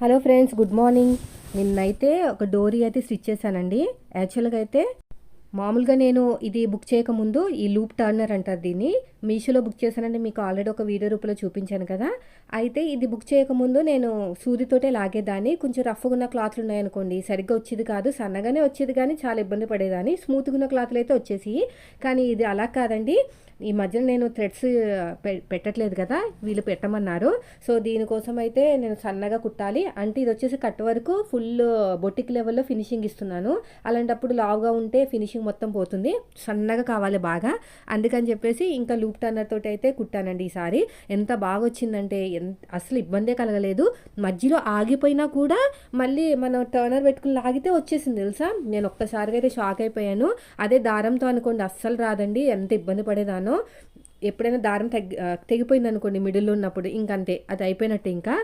Hello friends good morning నిన్నైతే ఒక డోరీ అయితే స్టిచ్ చేశానండి. యాక్చువల్గా అయితే మామూలుగా నేను ఇది బుక్ చేయకముందు ఈ లూప్ టర్నర్ అంటారు దీన్ని. మీషోలో బుక్ చేశానంటే మీకు ఆల్రెడీ ఒక వీడియో రూపంలో చూపించాను కదా. అయితే ఇది బుక్ చేయకముందు నేను సూదితోటే లాగేదాన్ని. కొంచెం రఫ్గా ఉన్న క్లాత్లు ఉన్నాయనుకోండి. సరిగ్గా వచ్చేది కాదు. సన్నగానే వచ్చేది కానీ చాలా ఇబ్బంది పడేదాన్ని. స్మూత్గా ఉన్న క్లాత్లు అయితే వచ్చేసి కానీ ఇది అలా కాదండి. ఈ మధ్యన నేను థ్రెడ్స్ పెట్టట్లేదు కదా వీళ్ళు పెట్టమన్నారు. సో దీనికోసం అయితే నేను సన్నగా కుట్టాలి. అంటే ఇది వచ్చేసి కట్ వరకు ఫుల్ బొటిక్ లెవెల్లో ఫినిషింగ్ ఇస్తున్నాను. అలాంటప్పుడు లావుగా ఉంటే ఫినిషింగ్ మొత్తం పోతుంది. సన్నగా కావాలి బాగా. అందుకని చెప్పేసి ఇంకా లూప్ టర్నర్ తోటి అయితే కుట్టానండి ఈసారి. ఎంత బాగా వచ్చిందంటే ఎంత అసలు ఇబ్బందే కలగలేదు. మధ్యలో ఆగిపోయినా కూడా మళ్ళీ మనం టర్నర్ పెట్టుకుని లాగితే వచ్చేసింది తెలుసా? నేను ఒక్కసారిగా అయితే షాక్ అయిపోయాను. అదే దారంతో అనుకోండి అస్సలు రాదండి. ఎంత ఇబ్బంది పడేదానో ఎప్పుడైనా దారం తెగి తెగిపోయింది అనుకోండి మిడిల్లో ఉన్నప్పుడు ఇంకంతే అది అయిపోయినట్టు ఇంకా.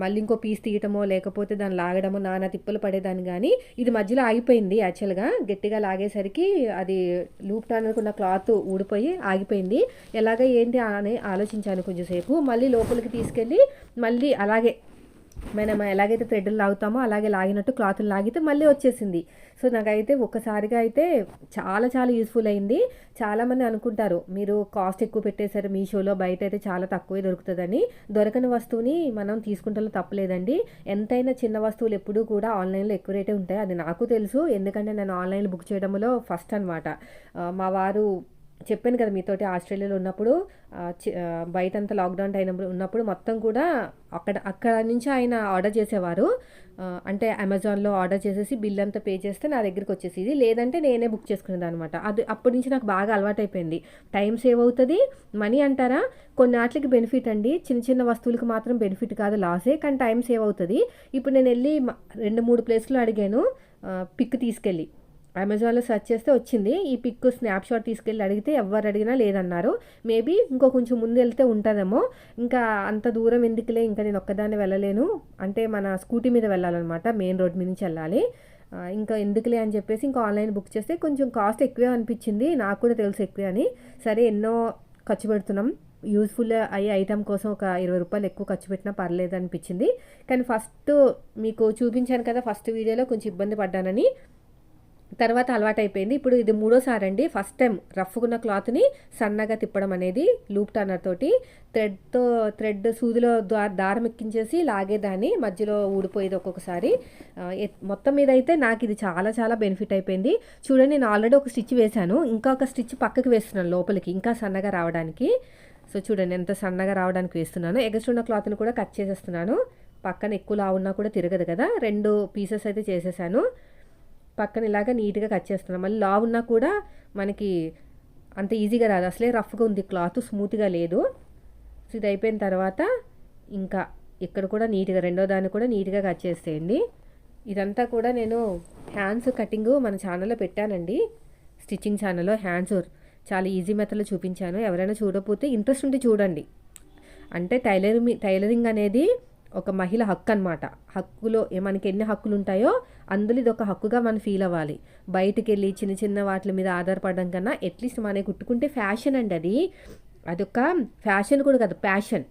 మళ్ళీ ఇంకో పీస్ తీయటమో లేకపోతే దాన్ని లాగడమో నానా తిప్పలు పడేదాన్ని కానీ ఇది మధ్యలో ఆగిపోయింది యాక్చువల్గా. గట్టిగా లాగేసరికి అది లూప్ అనుకున్న క్లాత్ ఊడిపోయి ఆగిపోయింది. ఎలాగ ఏంటి అని ఆలోచించాను కొంచెంసేపు మళ్ళీ లోపలికి తీసుకెళ్ళి మళ్ళీ అలాగే మనం ఎలాగైతే థ్రెడ్లు లాగుతామో అలాగే లాగినట్టు క్లాత్లు లాగితే మళ్ళీ వచ్చేసింది. సో నాకైతే ఒక్కసారిగా అయితే చాలా చాలా యూస్ఫుల్ అయింది. చాలామంది అనుకుంటారు మీరు కాస్ట్ ఎక్కువ పెట్టేశారు మీషోలో బయట అయితే చాలా తక్కువే దొరుకుతుందని. దొరకని వస్తువుని మనం తీసుకుంటే తప్పలేదండి. ఎంతైనా చిన్న వస్తువులు ఎప్పుడూ కూడా ఆన్లైన్లో ఎక్కువ రేటే ఉంటాయి. అది నాకు తెలుసు. ఎందుకంటే నేను ఆన్లైన్లో బుక్ చేయడంలో ఫస్ట్ అనమాట మా వారు చెప్పాను కదా మీతోటి ఆస్ట్రేలియాలో ఉన్నప్పుడు బయటంతా లాక్డౌన్ అయినప్పుడు ఉన్నప్పుడు మొత్తం కూడా అక్కడ అక్కడ నుంచి ఆయన ఆర్డర్ చేసేవారు. అంటే అమెజాన్లో ఆర్డర్ చేసేసి బిల్ అంతా పే చేస్తే నా దగ్గరికి వచ్చేసేది. లేదంటే నేనే బుక్ చేసుకునేది అనమాట అది అప్పటి నుంచి నాకు బాగా అలవాటైపోయింది. టైం సేవ్ అవుతుంది మనీ అంటారా? కొన్ని వాటికి బెనిఫిట్ అండి. చిన్న చిన్న వస్తువులకు మాత్రం బెనిఫిట్ కాదు లాసే. కానీ టైం సేవ్ అవుతుంది. ఇప్పుడు నేను వెళ్ళి రెండు మూడు ప్లేస్లో అడిగాను. పిక్ తీసుకెళ్ళి. అమెజాన్లో సెర్చ్ చేస్తే వచ్చింది. ఈ పిక్ స్నాప్ షాట్ తీసుకెళ్ళి అడిగితే ఎవరు అడిగినా లేదన్నారు. మేబీ ఇంకో కొంచెం ముందు వెళ్తే ఉంటుందేమో. ఇంకా అంత దూరం ఎందుకులే ఇంకా నేను ఒక్కదాన్ని వెళ్ళలేను. అంటే మన స్కూటీ మీద వెళ్ళాలన్నమాట మెయిన్ రోడ్ మీద నుంచి వెళ్ళాలి. ఇంకా ఎందుకులే అని చెప్పేసి ఇంకా ఆన్లైన్ బుక్ చేస్తే కొంచెం కాస్ట్ ఎక్కువే అనిపించింది. నాకు కూడా తెలుసు ఎక్కువే అని. సరే ఎన్నో ఖర్చు పెడుతున్నాం. యూస్ఫుల్ అయ్యే ఐటమ్ కోసం ఒక ఇరవై రూపాయలు ఎక్కువ ఖర్చు పెట్టినా పర్లేదు అనిపించింది కానీ ఫస్ట్ మీకు చూపించాను కదా ఫస్ట్ వీడియోలో కొంచెం ఇబ్బంది పడ్డానని. తర్వాత అలవాటైపోయింది. ఇప్పుడు ఇది మూడోసారి అండి ఫస్ట్ టైం రఫ్గున్న క్లాత్ని సన్నగా తిప్పడం అనేది లూప్ టర్నర్ తోటి థ్రెడ్తో థ్రెడ్ సూదిలో దారం ఎక్కించేసి లాగేదాన్ని మధ్యలో ఊడిపోయేది ఒక్కొక్కసారి. మొత్తం మీద అయితే నాకు ఇది చాలా చాలా బెనిఫిట్ అయిపోయింది. చూడండి నేను ఆల్రెడీ ఒక స్టిచ్ వేశాను. ఒక స్టిచ్ పక్కకి వేస్తున్నాను లోపలికి ఇంకా సన్నగా రావడానికి. సో చూడండి ఎంత సన్నగా రావడానికి వేస్తున్నాను. ఎగస్ట్ ఉన్న క్లాత్ని కూడా కట్ చేసేస్తున్నాను. పక్కన ఎక్కువ లావు ఉన్నా కూడా తిరగదు కదా. రెండు పీసెస్ అయితే చేసేసాను. పక్కన ఇలాగ నీట్గా కట్ చేస్తున్నాను మళ్ళీ లావు ఉన్నా కూడా మనకి అంత ఈజీగా రాదు. అసలే రఫ్గా ఉంది క్లాత్ స్మూత్గా లేదు. సో ఇది అయిపోయిన తర్వాత ఇంకా ఇక్కడ కూడా నీట్గా రెండో దాన్ని కూడా నీట్గా కట్ చేసేయండి. ఇదంతా కూడా నేను హ్యాండ్స్ కటింగ్ మన ఛానల్లో పెట్టానండి. స్టిచ్చింగ్ ఛానల్లో హ్యాండ్స్. చాలా ఈజీ మెథడ్లో చూపించాను. ఎవరైనా చూడకపోతే ఇంట్రెస్ట్ ఉంటే చూడండి. అంటే టైలరింగ్ టైలరింగ్ అనేది ఒక మహిళ హక్కు అనమాట హక్కులో ఏ- మనకి ఎన్ని హక్కులు ఉంటాయో అందులో ఇది ఒక హక్కుగా మనం ఫీల్ అవ్వాలి. బయటికి వెళ్ళి చిన్న చిన్న వాటి మీద ఆధారపడడం కన్నా అట్లీస్ట్ మనకి కుట్టుకుంటే ఫ్యాషన్ అండి అది. అదొక ఫ్యాషన్ కూడా కాదు ప్యాషన్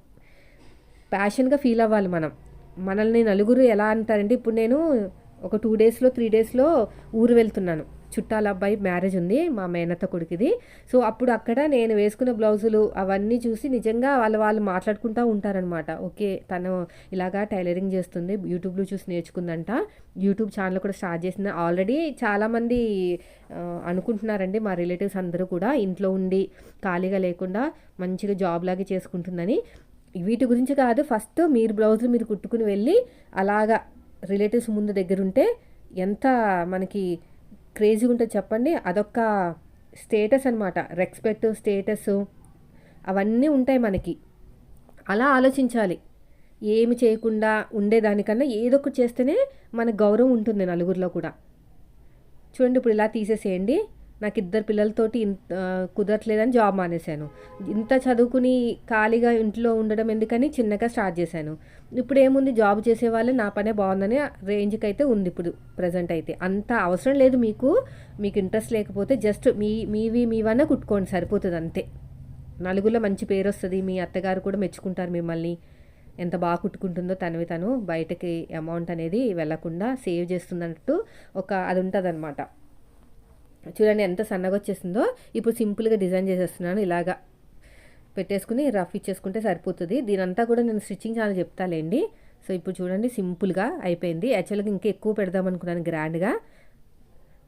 ప్యాషన్గా ఫీల్ అవ్వాలి మనం. మనల్ని నలుగురు ఎలా అంటారంటే ఇప్పుడు నేను ఒక టూ డేస్లో త్రీ డేస్లో ఊరు వెళ్తున్నాను. చుట్టాల అబ్బాయి మ్యారేజ్ ఉంది మా మేనత్త కొడుకుది. సో అప్పుడు అక్కడ నేను వేసుకున్న బ్లౌజులు అవన్నీ చూసి నిజంగా వాళ్ళు వాళ్ళు మాట్లాడుకుంటూ ఉంటారనమాట ఓకే తను ఇలాగా టైలరింగ్ చేస్తుంది యూట్యూబ్లో చూసి నేర్చుకుందంట. యూట్యూబ్ ఛానల్ కూడా స్టార్ట్ చేసింది. ఆల్రెడీ చాలామంది అనుకుంటున్నారండి మా రిలేటివ్స్ అందరూ కూడా ఇంట్లో ఉండి ఖాళీగా లేకుండా మంచిగా జాబ్ లాగే చేసుకుంటుందని. వీటి గురించి కాదు ఫస్ట్ మీరు బ్లౌజులు మీరు కుట్టుకుని వెళ్ళి అలాగా రిలేటివ్స్ ముందు దగ్గర ఉంటే ఎంత మనకి క్రేజీగా ఉంటుంది చెప్పండి. అదొక స్టేటస్ అనమాట రెస్పెక్ట్ స్టేటస్ అవన్నీ ఉంటాయి మనకి. అలా ఆలోచించాలి. ఏమి చేయకుండా ఉండేదానికన్నా ఏదో ఒకటి చేస్తేనే మనకు గౌరవం ఉంటుంది నలుగురిలో కూడా. చూడండి ఇప్పుడు ఇలా తీసేసేయండి. నాకు ఇద్దరు పిల్లలతోటి ఇంత కుదరట్లేదని జాబ్ మానేశాను. ఇంత చదువుకుని ఖాళీగా ఇంట్లో ఉండడం ఎందుకని చిన్నగా స్టార్ట్ చేశాను. ఇప్పుడు ఏముంది? జాబ్ చేసేవాళ్ళు నా పనే బాగుందని రేంజ్కి అయితే ఉంది ఇప్పుడు ప్రజెంట్ అయితే. అంత అవసరం లేదు మీకు. మీకు ఇంట్రెస్ట్ లేకపోతే జస్ట్ మీ మీవి మీవన్నా కుట్టుకోండి సరిపోతుంది అంతే నలుగురిలో మంచి పేరు వస్తుంది మీ అత్తగారు కూడా మెచ్చుకుంటారు మిమ్మల్ని. ఎంత బాగా కుట్టుకుంటుందో తనవి తను బయటకి అమౌంట్ అనేది వెళ్ళకుండా సేవ్ చేస్తున్నట్టు ఒక అది ఉంటుంది అనమాట చూడండి ఎంత సన్నగా వచ్చేసిందో. ఇప్పుడు సింపుల్గా డిజైన్ చేసేస్తున్నాను. ఇలాగా పెట్టేసుకుని రఫ్ ఇచ్చేసుకుంటే సరిపోతుంది. దీనంతా కూడా నేను స్టిచ్చింగ్ చాలా చెప్తాలేండి. సో ఇప్పుడు చూడండి సింపుల్గా అయిపోయింది. యాక్చువల్గా ఇంకా ఎక్కువ పెడదాం అనుకున్నాను గ్రాండ్గా.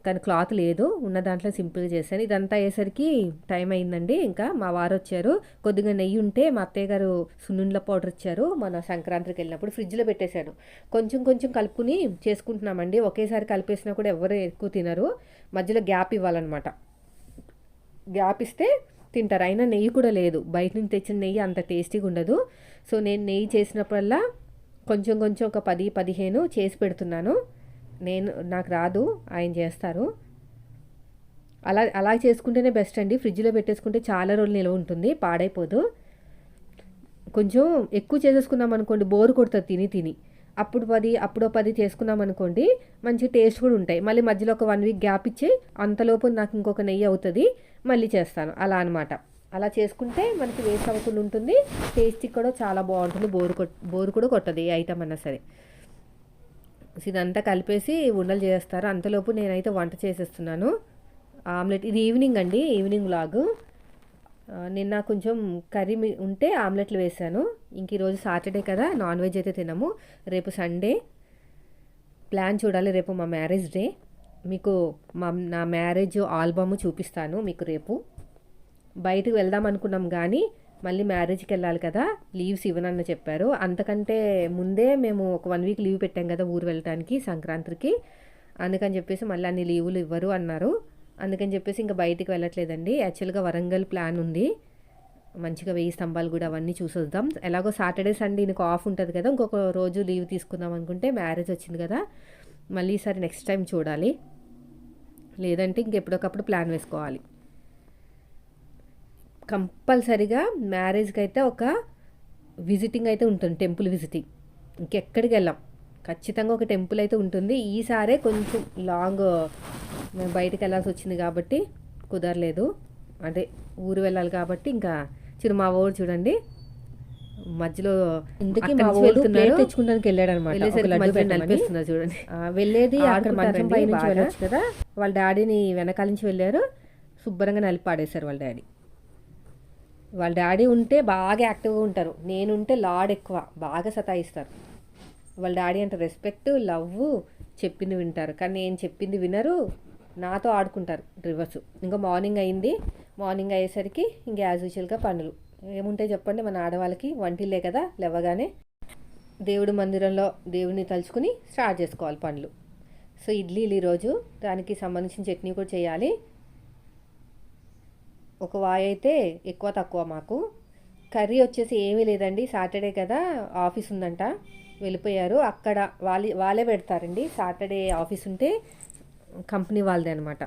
కానీ క్లాత్ లేదు ఉన్న దాంట్లో సింపుల్గా చేశాను. ఇదంతా అయ్యేసరికి టైం అయిందండి. ఇంకా మా వారు వచ్చారు. కొద్దిగా నెయ్యి ఉంటే మా అత్తయ్య గారు సున్నుండ్ల పౌడర్ ఇచ్చారు. మన సంక్రాంతికి వెళ్ళినప్పుడు ఫ్రిడ్జ్లో పెట్టేశాను. కొంచెం కొంచెం కలుపుకుని చేసుకుంటున్నామండి. ఒకేసారి కలిపేసినా కూడా ఎవరు ఎక్కువ తినరు. మధ్యలో గ్యాప్ ఇవ్వాలన్నమాట. గ్యాప్ ఇస్తే తింటారు. అయినా నెయ్యి కూడా లేదు. బయట నుంచి తెచ్చిన నెయ్యి అంత టేస్టీగా ఉండదు. సో నేను నెయ్యి చేసినప్పుడల్లా కొంచెం కొంచెం ఒక పది పదిహేను చేసి పెడుతున్నాను. నేను నాకు రాదు ఆయన చేస్తారు. అలా అలా చేసుకుంటేనే బెస్ట్ అండి. ఫ్రిడ్జ్లో పెట్టేసుకుంటే చాలా రోజులు నిల్వ ఉంటుంది పాడైపోదు. కొంచెం ఎక్కువ చేసేసుకున్నాం అనుకోండి బోర్ కొడుతుంది తిని తిని. అప్పుడు పది అప్పుడో పది చేసుకున్నాం అనుకోండి మంచి టేస్ట్ కూడా ఉంటాయి. మళ్ళీ మధ్యలో ఒక వన్ వీక్ గ్యాప్ ఇచ్చి అంతలోపు నాకు ఇంకొక నెయ్యి అవుతుంది మళ్ళీ చేస్తాను. అలా అనమాట అలా చేసుకుంటే మనకి వేస్ట్ అవ్వకుండా ఉంటుంది. టేస్ట్ కూడా చాలా బాగుంటుంది బోరు కొట్ బోరు కూడా కొట్టదు ఏ ఐటమ్ అన్నా సరే. ఇదంతా కలిపేసి ఉండలు చేస్తారు అంతలోపు నేనైతే వంట చేసేస్తున్నాను. ఆమ్లెట్ ఇది ఈవినింగ్ అండి ఈవినింగ్ లాగు. నిన్న కొంచెం కర్రీ ఉంటే ఆమ్లెట్లు వేసాను. ఇంక ఈరోజు సాటర్డే కదా నాన్ వెజ్ అయితే తినము. రేపు సండే. ప్లాన్ చూడాలి రేపు మా మ్యారేజ్ డే. మీకు మా నా మ్యారేజ్ ఆల్బమ్ చూపిస్తాను మీకు రేపు. బయటకు వెళ్దాం అనుకున్నాం కానీ మళ్ళీ మ్యారేజ్కి వెళ్ళాలి కదా లీవ్స్ ఇవ్వనన్న చెప్పారు. అంతకంటే ముందే మేము ఒక వన్ వీక్ లీవ్ పెట్టాం కదా ఊరు వెళ్ళటానికి సంక్రాంతికి. అందుకని చెప్పేసి మళ్ళీ అన్ని లీవులు ఇవ్వరు అన్నారు. అందుకని చెప్పేసి ఇంకా బయటికి వెళ్ళట్లేదండి. యాక్చువల్గా వరంగల్ ప్లాన్ ఉంది. మంచిగా వెయ్యి స్తంభాలు కూడా అవన్నీ చూసొద్దాం. ఎలాగో సాటర్డే సండే నీకు ఆఫ్ ఉంటుంది కదా ఇంకొక రోజు లీవ్ తీసుకుందాం అనుకుంటే మ్యారేజ్ వచ్చింది కదా మళ్ళీ ఈసారి నెక్స్ట్ టైం చూడాలి. లేదంటే ఇంకెప్పుడొకప్పుడు ప్లాన్ వేసుకోవాలి. కంపల్సరిగా మ్యారేజ్కి అయితే ఒక విజిటింగ్ అయితే ఉంటుంది టెంపుల్ విజిటింగ్. ఇంకెక్కడికి వెళ్ళాం? ఖచ్చితంగా ఒక టెంపుల్ అయితే ఉంటుంది. ఈసారే కొంచెం లాంగ్ మేము బయటకు వెళ్ళాల్సి వచ్చింది కాబట్టి కుదరలేదు. అంటే ఊరు వెళ్ళాలి కాబట్టి ఇంకా చిరు మా ఊరు చూడండి. మధ్యలో ఇందుకే మా ఊరు తెచ్చుకుంటానికి వెళ్ళాడు అనమాట చూడండి. వెళ్ళేది అక్కడ మంచం పై నుంచి వెళ్ళొచ్చు కదా. వాళ్ళ డాడీని వెనకాల నుంచి వెళ్ళారు. శుభ్రంగా నలిపి పాడేశారు వాళ్ళ డాడీ. వాళ్ళ డాడీ ఉంటే బాగా యాక్టివ్గా ఉంటారు. నేనుంటే లాడ్ ఎక్కువ బాగా సతాయిస్తారు. వాళ్ళ డాడీ అంటే రెస్పెక్ట్ లవ్ చెప్పింది వింటారు. కానీ నేను చెప్పింది వినరు నాతో ఆడుకుంటారు రివర్స్. ఇంకా మార్నింగ్ అయింది. మార్నింగ్ అయ్యేసరికి ఇంక యాజ్ యూజువల్గా పనులు. ఏముంటాయి చెప్పండి మన ఆడవాళ్ళకి వంటిల్లే కదా లేవగానే దేవుడి మందిరంలో దేవుడిని తలుచుకుని స్టార్ట్ చేసుకోవాలి పనులు. సో ఇడ్లీలు ఈరోజు దానికి సంబంధించిన చట్నీ కూడా చేయాలి. ఒక వాయి అయితే ఎక్కువ తక్కువ మాకు. కర్రీ వచ్చేసి ఏమీ లేదండి. సాటర్డే కదా ఆఫీస్ ఉందంట. వెళ్ళిపోయారు. అక్కడ వాళ్ళ వాళ్ళే పెడతారండి. సాటర్డే ఆఫీస్ ఉంటే కంపెనీ వాళ్ళదే అనమాట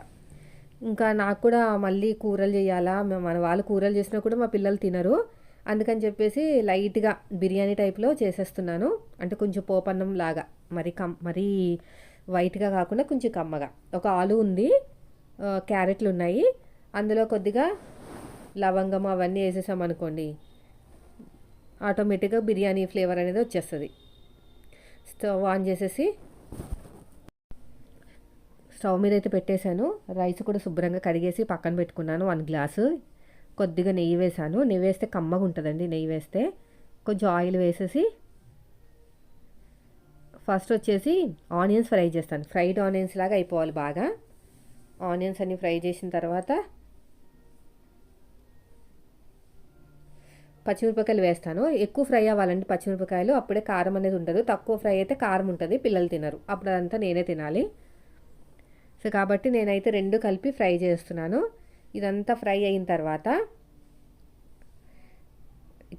ఇంకా నాకు కూడా మళ్ళీ కూరలు చేయాలా? మన వాళ్ళు కూరలు చేసినా కూడా మా పిల్లలు తినరు. అందుకని చెప్పేసి లైట్గా బిర్యానీ టైప్లో చేసేస్తున్నాను. అంటే కొంచెం పోపన్నం లాగా. మరి కమ్ మరీ వైట్గా కాకుండా కొంచెం కమ్మగా. ఒక ఆలు ఉంది. క్యారెట్లు ఉన్నాయి. అందులో కొద్దిగా లవంగం అవన్నీ వేసేసాం అనుకోండి. ఆటోమేటిక్గా బిర్యానీ ఫ్లేవర్ అనేది వచ్చేస్తుంది. స్టవ్ ఆన్ చేసేసి స్టవ్ మీద అయితే పెట్టేశాను. రైస్ కూడా శుభ్రంగా కడిగేసి పక్కన పెట్టుకున్నాను. One glass. కొద్దిగా నెయ్యి వేసాను. నెయ్యి వేస్తే కమ్మగా ఉంటుందండి. నెయ్యి వేస్తే కొంచెం ఆయిల్ వేసేసి ఫస్ట్ వచ్చేసి ఆనియన్స్ ఫ్రై చేస్తాను. ఫ్రైడ్ ఆనియన్స్ లాగా అయిపోవాలి బాగా. ఆనియన్స్ అన్ని ఫ్రై చేసిన తర్వాత పచ్చిమిరపకాయలు వేస్తాను. ఎక్కువ ఫ్రై అవ్వాలండి పచ్చిమిరపకాయలు అప్పుడే కారం అనేది ఉండదు. తక్కువ ఫ్రై అయితే కారం ఉంటుంది పిల్లలు తినరు. అప్పుడు అదంతా నేనే తినాలి. సో కాబట్టి నేనైతే రెండు కలిపి ఫ్రై చేస్తున్నాను. ఇదంతా ఫ్రై అయిన తర్వాత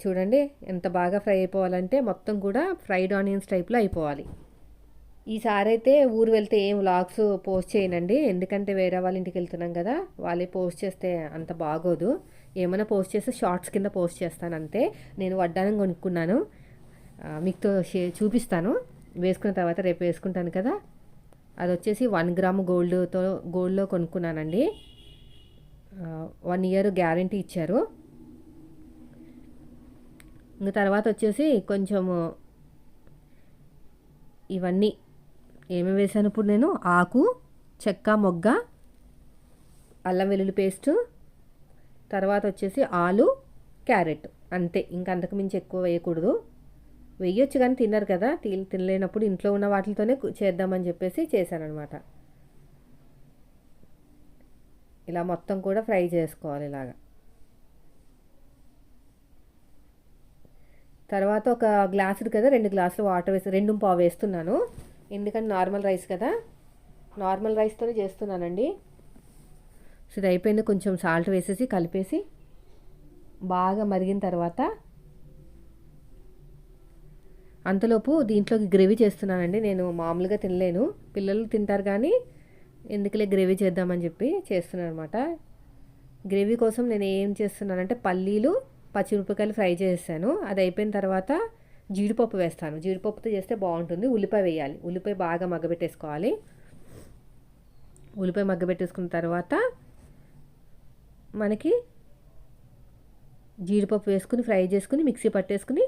చూడండి ఎంత బాగా ఫ్రై అయిపోవాలంటే మొత్తం కూడా ఫ్రైడ్ ఆనియన్స్ టైప్లో అయిపోవాలి. ఈసారి అయితే ఊరు వెళ్తే ఏం వ్లాగ్స్ పోస్ట్ చేయనండి. ఎందుకంటే వేరే వాళ్ళ ఇంటికి వెళ్తున్నాం కదా వాళ్ళే పోస్ట్ చేస్తే అంత బాగోదు. ఏమైనా పోస్ట్ చేస్తే షార్ట్స్ కింద పోస్ట్ చేస్తాను అంతే. నేను వడ్డానం కొనుక్కున్నాను. మీకుతో చూపిస్తాను. వేసుకున్న తర్వాత రేపు వేసుకుంటాను కదా. అది వచ్చేసి వన్ గ్రామ్ గోల్డ్తో గోల్డ్లో కొనుక్కున్నానండి. వన్ ఇయర్ గ్యారంటీ ఇచ్చారు. ఇంకా తర్వాత వచ్చేసి కొంచెము ఇవన్నీ ఏమేమి వేసాను ఇప్పుడు నేను? ఆకు చెక్క మొగ్గ అల్లం వెల్లుల్లి పేస్టు తర్వాత వచ్చేసి ఆలు క్యారెట్. అంతే. ఇంకా అంతకు మించి ఎక్కువ వేయకూడదు. వేయొచ్చు కానీ తిన్నారు కదా. తీ తినలేనప్పుడు ఇంట్లో ఉన్న వాటితోనే చేద్దామని చెప్పేసి చేశానమాట ఇలా మొత్తం కూడా ఫ్రై చేసుకోవాలి ఇలాగా. తర్వాత ఒక గ్లాసుడు కదా రెండు గ్లాసులు వాటర్ వేసి రెండు పావు వేస్తున్నాను. ఎందుకంటే నార్మల్ రైస్ కదా? నార్మల్ రైస్తోనే చేస్తున్నానండి. సో ఇది అయిపోయింది. కొంచెం సాల్ట్ వేసేసి కలిపేసి బాగా మరిగిన తర్వాత అంతలోపు దీంట్లోకి గ్రేవీ చేస్తున్నానండి. నేను మామూలుగా తినలేను. పిల్లలు తింటారు కానీ ఎందుకులే గ్రేవీ చేద్దామని చెప్పి చేస్తున్నాను అనమాట గ్రేవీ కోసం నేను ఏం చేస్తున్నానంటే పల్లీలు పచ్చిమిరపకాయలు ఫ్రై చేసాను అది అయిపోయిన తర్వాత జీడిపప్పు వేస్తాను. జీడిపప్పుతో చేస్తే బాగుంటుంది. ఉల్లిపాయ వేయాలి. ఉల్లిపాయ బాగా మగ్గబెట్టేసుకోవాలి. ఉల్లిపాయ మగ్గబెట్టేసుకున్న తర్వాత మనకి జీడిపప్పు వేసుకుని ఫ్రై చేసుకుని మిక్సీ పట్టేసుకుని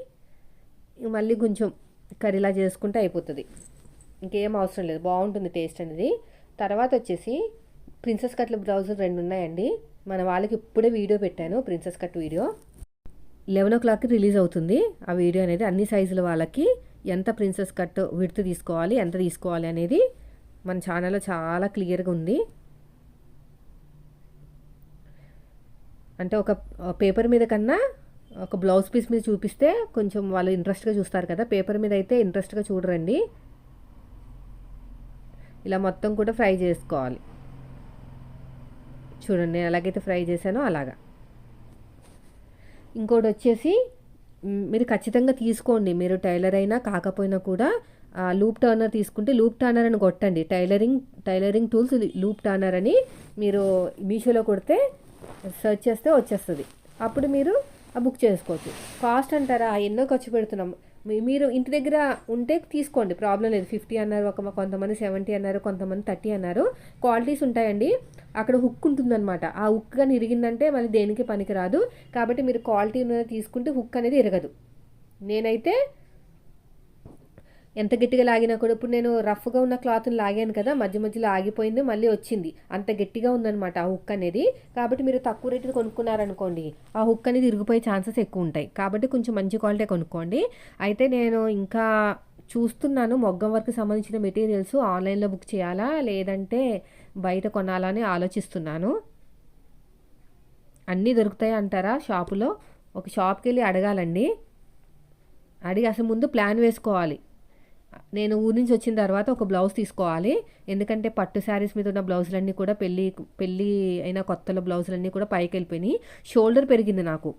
మళ్ళీ కొంచెం కర్రీలా చేసుకుంటే అయిపోతుంది. ఇంకేం అవసరం లేదు. బాగుంటుంది టేస్ట్ అనేది. తర్వాత వచ్చేసి ప్రిన్సెస్ కట్ల బ్లౌజులు రెండు ఉన్నాయండి. మన వాళ్ళకి ఇప్పుడే వీడియో పెట్టాను ప్రిన్సెస్ కట్ వీడియో. లెవెన్ ఓ క్లాక్కి రిలీజ్ అవుతుంది. ఆ వీడియో అనేది అన్ని సైజుల వాళ్ళకి ఎంత ప్రిన్సెస్ కట్ విడత తీసుకోవాలి ఎంత తీసుకోవాలి అనేది మన ఛానల్లో చాలా క్లియర్గా ఉంది. అంటే ఒక పేపర్ మీద కన్నా ఒక బ్లౌజ్ పీస్ మీద చూపిస్తే కొంచెం వాళ్ళు ఇంట్రెస్ట్గా చూస్తారు కదా. పేపర్ మీద అయితే ఇంట్రెస్ట్గా చూడరండి. ఇలా మొత్తం కూడా ఫ్రై చేసుకోవాలి. చూడండి నేను ఎలాగైతే ఫ్రై చేశానో అలాగా. ఇంకోటి వచ్చేసి మీరు ఖచ్చితంగా తీసుకోండి. మీరు టైలర్ అయినా కాకపోయినా కూడా లూప్ టర్నర్ తీసుకుంటే లూప్ టర్నర్ అని కొట్టండి. Tailoring tailoring tools loop turner అని మీరు మీషోలో కొడితే సెర్చ్ చేస్తే వచ్చేస్తుంది. అప్పుడు మీరు బుక్ చేసుకోవచ్చు. కాస్ట్ అంటారా? ఎన్నో ఖర్చు పెడుతున్నాం. మీరు ఇంటి దగ్గర ఉంటే తీసుకోండి. ప్రాబ్లం లేదు. ఫిఫ్టీ అన్నారు ఒక కొంతమంది సెవెంటీ అన్నారు కొంతమంది థర్టీ అన్నారు. క్వాలిటీస్ ఉంటాయండి. అక్కడ హుక్ ఉంటుందన్నమాట. ఆ హుక్ కానీ ఇరిగిందంటే మళ్ళీ దేనికి పనికిరాదు. కాబట్టి మీరు క్వాలిటీ తీసుకుంటే హుక్ అనేది ఇరగదు. నేనైతే ఎంత గట్టిగా లాగినా కూడా ఇప్పుడు నేను రఫ్గా ఉన్న క్లాత్ని లాగాను కదా మధ్య మధ్యలో ఆగిపోయింది మళ్ళీ వచ్చింది. అంత గట్టిగా ఉందన్నమాట ఆ హుక్ అనేది. కాబట్టి మీరు తక్కువ రేటు కొనుక్కున్నారనుకోండి ఆ హుక్ అనేది ఇరిగిపోయే ఛాన్సెస్ ఎక్కువ ఉంటాయి. కాబట్టి కొంచెం మంచి క్వాలిటీ కొనుక్కోండి. అయితే నేను ఇంకా చూస్తున్నాను మొగ్గం వరకు సంబంధించిన మెటీరియల్స్ ఆన్లైన్లో బుక్ చేయాలా లేదంటే బయట కొనాలని ఆలోచిస్తున్నాను. అన్నీ దొరుకుతాయి అంటారా షాపులో? ఒక షాప్కి వెళ్ళి అడగాలండి. అడిగి అసలు ముందు ప్లాన్ వేసుకోవాలి. నేను ఊరి నుంచి వచ్చిన తర్వాత ఒక బ్లౌజ్ తీసుకోవాలి. ఎందుకంటే పట్టు శారీస్ మీద ఉన్న బ్లౌజులన్నీ కూడా పెళ్ళి పెళ్ళి అయిన కొత్తల బ్లౌజులన్నీ కూడా పైకి వెళ్ళిపోయినాయి. షోల్డర్ పెరిగింది నాకు.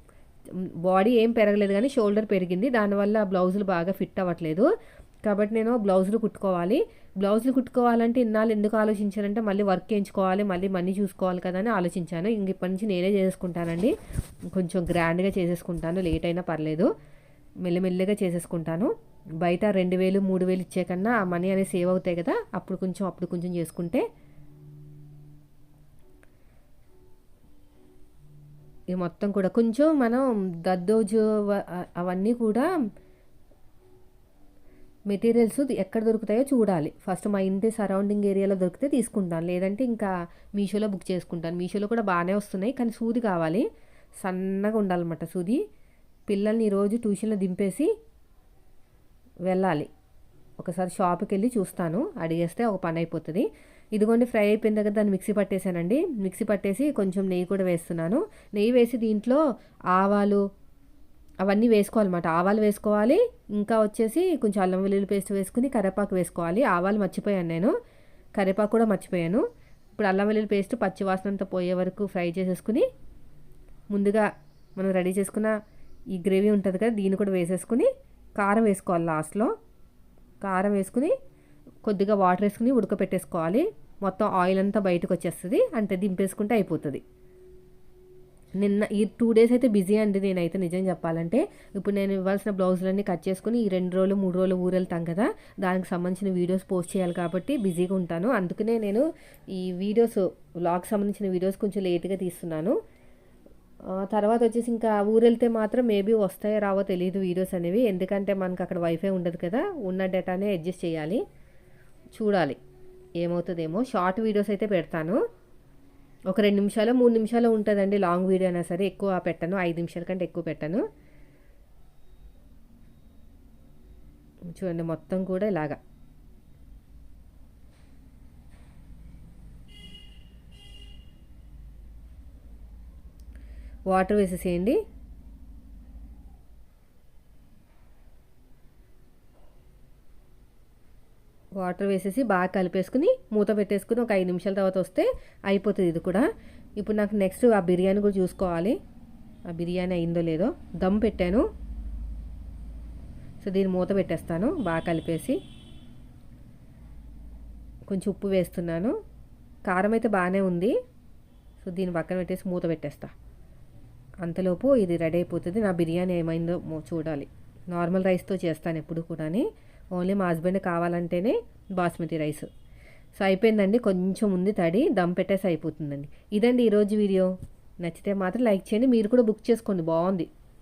బాడీ ఏం పెరగలేదు కానీ షోల్డర్ పెరిగింది. దానివల్ల బ్లౌజులు బాగా ఫిట్ అవ్వట్లేదు. కాబట్టి నేను బ్లౌజులు కుట్టుకోవాలి. బ్లౌజులు కుట్టుకోవాలంటే ఇన్నాళ్ళు ఎందుకు ఆలోచించానంటే మళ్ళీ వర్క్ చేయించుకోవాలి మళ్ళీ మనీ చూసుకోవాలి కదా అని ఆలోచించాను. ఇంక ఇప్పటి నుంచి నేనే చేసుకుంటానండి. కొంచెం గ్రాండ్గా చేసేసుకుంటాను. లేట్ అయినా పర్లేదు. మెల్లమెల్లగా చేసేసుకుంటాను. బయట రెండు వేలు మూడు వేలు ఇచ్చే కన్నా ఆ మనీ అనేది సేవ్ అవుతాయి కదా అప్పుడు కొంచెం అప్పుడు కొంచెం చేసుకుంటే. ఇది మొత్తం కూడా కొంచెం మనం దద్దోజు అవన్నీ కూడా మెటీరియల్స్ ఎక్కడ దొరుకుతాయో చూడాలి. ఫస్ట్ మా ఇంటి సరౌండింగ్ ఏరియాలో దొరికితే తీసుకుంటాను. లేదంటే ఇంకా మీషోలో బుక్ చేసుకుంటాను. మీషోలో కూడా బాగానే వస్తున్నాయి కానీ సూది కావాలి. సన్నగా ఉండాలన్నమాట సూది. పిల్లల్ని ఈరోజు ట్యూషన్లో దింపేసి వెళ్ళాలి. ఒకసారి షాప్కి వెళ్ళి చూస్తాను. అడిగేస్తే ఒక పని అయిపోతుంది. ఇదిగోండి ఫ్రై అయిపోయిన దగ్గర దాన్ని మిక్సీ పట్టేశానండి మిక్సీ పట్టేసి కొంచెం నెయ్యి కూడా వేస్తున్నాను. నెయ్యి వేసి దీంట్లో ఆవాలు అవన్నీ వేసుకోవాలన్నమాట. ఆవాలు వేసుకోవాలి. ఇంకా వచ్చేసి కొంచెం అల్లం వెల్లుల్లి పేస్ట్ వేసుకుని కరివేపాకు వేసుకోవాలి. ఆవాలు మర్చిపోయాను నేను. కరివేపాకు కూడా మర్చిపోయాను. ఇప్పుడు అల్లం వెల్లుల్లి పేస్ట్ పచ్చివాసనంతా పోయే వరకు ఫ్రై చేసేసుకుని ముందుగా మనం రెడీ చేసుకున్న ఈ గ్రేవీ ఉంటుంది కదా దీన్ని కూడా వేసేసుకుని కారం వేసుకోవాలి లాస్ట్లో. కారం వేసుకుని కొద్దిగా వాటర్ వేసుకుని ఉడకపెట్టేసుకోవాలి. మొత్తం ఆయిల్ అంతా బయటకు వచ్చేస్తుంది. అంటే దింపేసుకుంటే అయిపోతుంది. నిన్న ఈ టూ డేస్ అయితే బిజీ అండి నేనైతే నిజం చెప్పాలంటే. ఇప్పుడు నేను ఇవ్వాల్సిన బ్లౌజులన్నీ కట్ చేసుకుని ఈ రెండు రోజులు మూడు రోజులు ఊరెళ్తాం కదా. దానికి సంబంధించిన వీడియోస్ పోస్ట్ చేయాలి కాబట్టి బిజీగా ఉంటాను. అందుకనే నేను ఈ వీడియోస్ వ్లాగ్ సంబంధించిన వీడియోస్ కొంచెం లేట్గా తీస్తున్నాను. తర్వాత వచ్చేసి ఇంకా ఊరు వెళ్తే మాత్రం మేబీ వస్తాయో రావో తెలియదు వీడియోస్ అనేవి. ఎందుకంటే మనకు అక్కడ వైఫై ఉండదు కదా. ఉన్న డేటానే అడ్జస్ట్ చేయాలి. చూడాలి. ఏమవుతుందేమో. షార్ట్ వీడియోస్ అయితే పెడతాను. ఒక రెండు నిమిషాలు మూడు నిమిషాలు ఉంటుందండి. లాంగ్ వీడియో అయినా సరే ఎక్కువ పెట్టను. ఐదు నిమిషాల కంటే ఎక్కువ పెట్టను. చూడండి మొత్తం కూడా ఇలాగా. వాటర్ వేసేసేయండి. వాటర్ వేసేసి బాగా కలిపేసుకుని మూత పెట్టేసుకుని ఒక ఐదు నిమిషాల తర్వాత వస్తే అయిపోతుంది ఇది కూడా. ఇప్పుడు నాకు నెక్స్ట్ ఆ బిర్యానీ కూడా చూసుకోవాలి. ఆ బిర్యానీ అయిందో లేదో దమ్ పెట్టాను. సో దీన్ని మూత పెట్టేస్తాను బాగా కలిపేసి. కొంచెం ఉప్పు వేస్తున్నాను. కారం అయితే బాగానే ఉంది. సో దీన్ని పక్కన పెట్టేసి మూత పెట్టేస్తాను అంతలోపు ఇది రెడీ అయిపోతుంది. నా బిర్యానీ ఏమైందో చూడాలి. నార్మల్ రైస్తో చేస్తాను ఎప్పుడు కూడాని. ఓన్లీ మా హస్బెండ్ కావాలంటేనే బాస్మతి రైస్. సో అయిపోయిందండి. కొంచెం ఉంది తడి దమ్ పెట్టేసి అయిపోతుందండి. ఇదండి ఈరోజు వీడియో. నచ్చితే మాత్రం లైక్ చేయండి. మీరు కూడా బుక్ చేసుకోండి. బాగుంది.